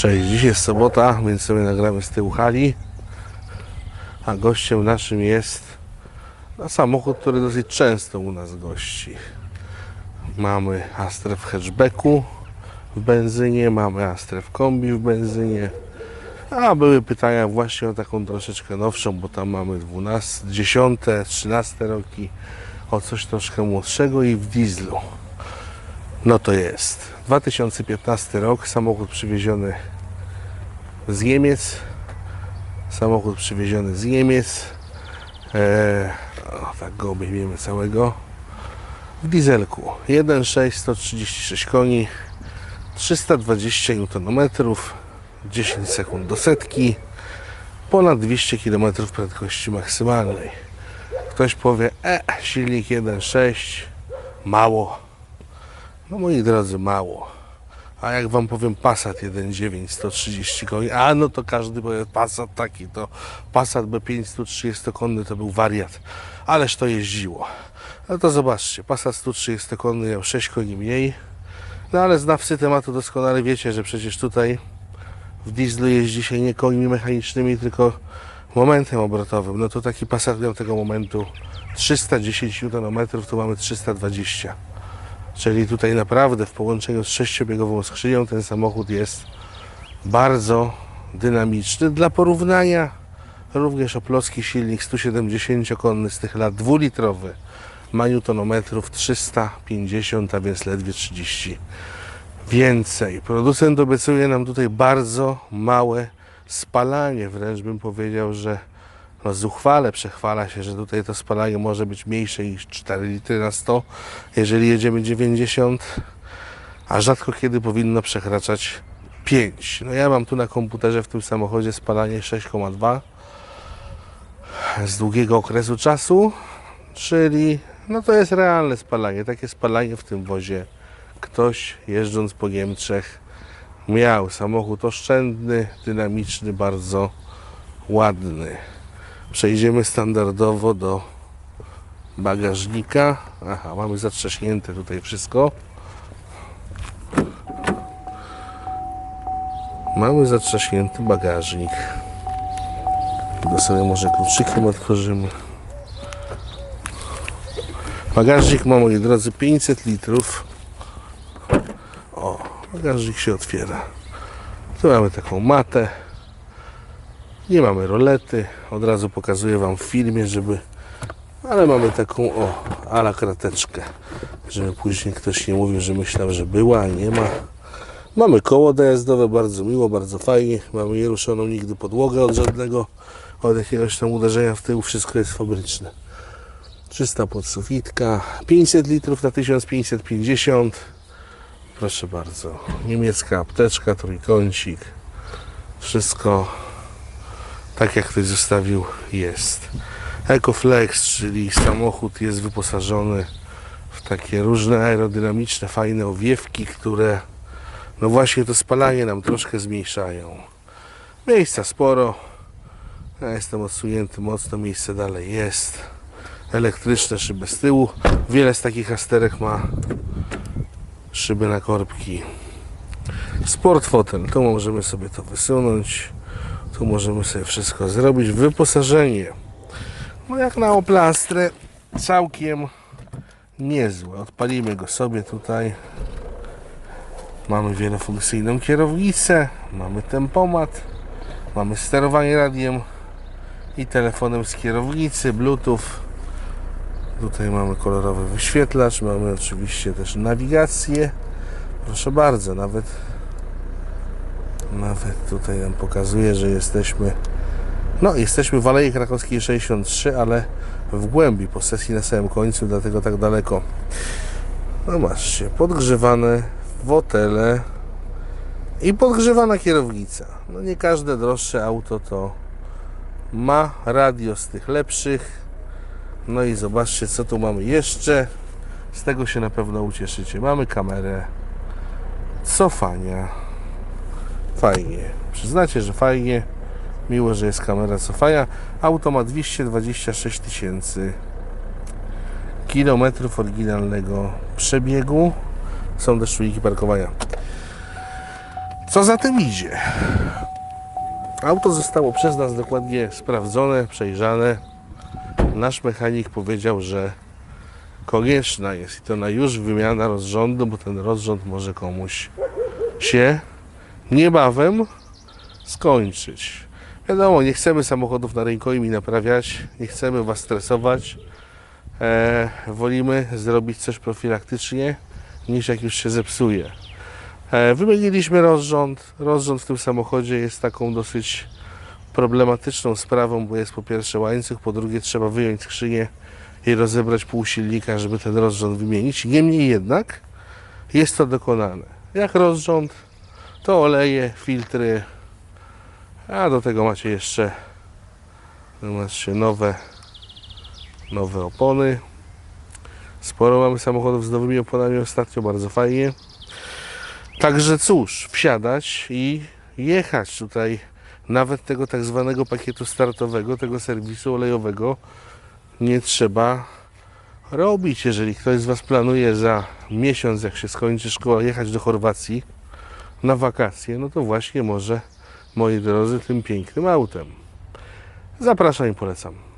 Cześć, dziś jest sobota, więc sobie nagramy z tyłu hali. A gościem naszym jest no, samochód, który dosyć często u nas gości. Mamy Astrę w hatchbacku w benzynie, mamy Astrę w kombi w benzynie. A były pytania właśnie o taką troszeczkę nowszą, bo tam mamy 12, 10, 13 roki, o coś troszkę młodszego i w dieslu. No to jest 2015 rok, samochód przywieziony z Niemiec. Samochód przywieziony z Niemiec. E, o, tak go obejmiemy całego. W dieselku 1.6, 136 koni, 320 Nm, 10 sekund do setki, ponad 200 km prędkości maksymalnej. Ktoś powie, e, silnik 1.6, mało. No moi drodzy, mało. A jak wam powiem Passat 1.9 130 koni, a no to każdy powie Passat taki, to Passat B5 130 konny to był wariat. Ależ to jeździło. No to zobaczcie, Passat 130 konny miał 6 koni mniej. No ale znawcy tematu doskonale wiecie, że przecież tutaj w dieslu jeździ się nie końmi mechanicznymi, tylko momentem obrotowym. No to taki Passat miał tego momentu 310 Nm, tu mamy 320. Czyli tutaj naprawdę w połączeniu z sześciobiegową skrzynią ten samochód jest bardzo dynamiczny. Dla porównania również oplowski silnik 170-konny z tych lat dwulitrowy ma newtonometrów 350, a więc ledwie 30 więcej. Producent obiecuje nam tutaj bardzo małe spalanie, wręcz bym powiedział, że no zuchwale przechwala się, że tutaj to spalanie może być mniejsze niż 4 litry na 100, jeżeli jedziemy 90, a rzadko kiedy powinno przekraczać 5. No ja mam tu na komputerze w tym samochodzie spalanie 6,2 z długiego okresu czasu, czyli no to jest realne spalanie. Takie spalanie w tym wozie ktoś jeżdżąc po Niemczech miał. Samochód oszczędny, dynamiczny, bardzo ładny. Przejdziemy standardowo do bagażnika. Aha, mamy zatrzaśnięte tutaj wszystko. Mamy zatrzaśnięty bagażnik. Tego sobie może kluczykiem otworzymy. Bagażnik ma, moi drodzy, 500 litrów. O, bagażnik się otwiera. Tu mamy taką matę. Nie mamy rolety. Od razu pokazuję Wam w filmie, żeby... Ale mamy taką, o, ala krateczkę. Żeby później ktoś nie mówił, że myślał, że była, a nie ma. Mamy koło dojazdowe, bardzo miło, bardzo fajnie. Mamy nieruszoną nigdy podłogę od żadnego, od jakiegoś tam uderzenia w tył. Wszystko jest fabryczne. 300 podsufitka, 500 litrów na 1550. Proszę bardzo. Niemiecka apteczka, trójkącik. Wszystko tak jak ktoś zostawił jest. Ecoflex, czyli samochód jest wyposażony w takie różne aerodynamiczne, fajne owiewki, które no właśnie to spalanie nam troszkę zmniejszają. Miejsca sporo. Ja jestem odsunięty mocno, miejsce dalej jest. Elektryczne szyby z tyłu. Wiele z takich asterek ma szyby na korbki. Sport fotel, tu możemy sobie to wysunąć. Tu możemy sobie wszystko zrobić. Wyposażenie. No jak na oplastrę całkiem niezłe. Odpalimy go sobie tutaj. Mamy wielofunkcyjną kierownicę, mamy tempomat, mamy sterowanie radiem i telefonem z kierownicy, bluetooth. Tutaj mamy kolorowy wyświetlacz, mamy oczywiście też nawigację. Proszę bardzo, nawet nawet tutaj nam pokazuje, że jesteśmy no, jesteśmy w Alei Krakowskiej 63, ale w głębi posesji na samym końcu, dlatego tak daleko. No macie, podgrzewane fotele i podgrzewana kierownica. No nie każde droższe auto to ma radio z tych lepszych. No i zobaczcie, co tu mamy jeszcze. Z tego się na pewno ucieszycie. Mamy kamerę cofania. Fajnie. Przyznacie, że fajnie. Miło, że jest kamera cofania. Auto ma 226 tysięcy kilometrów oryginalnego przebiegu. Są też czujniki parkowania. Co za tym idzie? Auto zostało przez nas dokładnie sprawdzone, przejrzane. Nasz mechanik powiedział, że konieczna jest i to na już wymiana rozrządu, bo ten rozrząd może komuś się niebawem skończyć. Wiadomo, nie chcemy samochodów na rękojmi naprawiać, nie chcemy Was stresować. E, wolimy zrobić coś profilaktycznie, niż jak już się zepsuje. E, wymieniliśmy rozrząd. Rozrząd w tym samochodzie jest taką dosyć problematyczną sprawą, bo jest po pierwsze łańcuch, po drugie trzeba wyjąć skrzynię i rozebrać pół silnika, żeby ten rozrząd wymienić. Niemniej jednak jest to dokonane. Jak rozrząd, to oleje, filtry, a do tego macie jeszcze macie nowe, nowe opony. Sporo mamy samochodów z nowymi oponami ostatnio, bardzo fajnie. Także cóż, wsiadać i jechać tutaj nawet tego tak zwanego pakietu startowego, tego serwisu olejowego nie trzeba robić. Jeżeli ktoś z Was planuje za miesiąc, jak się skończy szkoła, jechać do Chorwacji na wakacje, no to właśnie może, moi drodzy, tym pięknym autem. Zapraszam i polecam.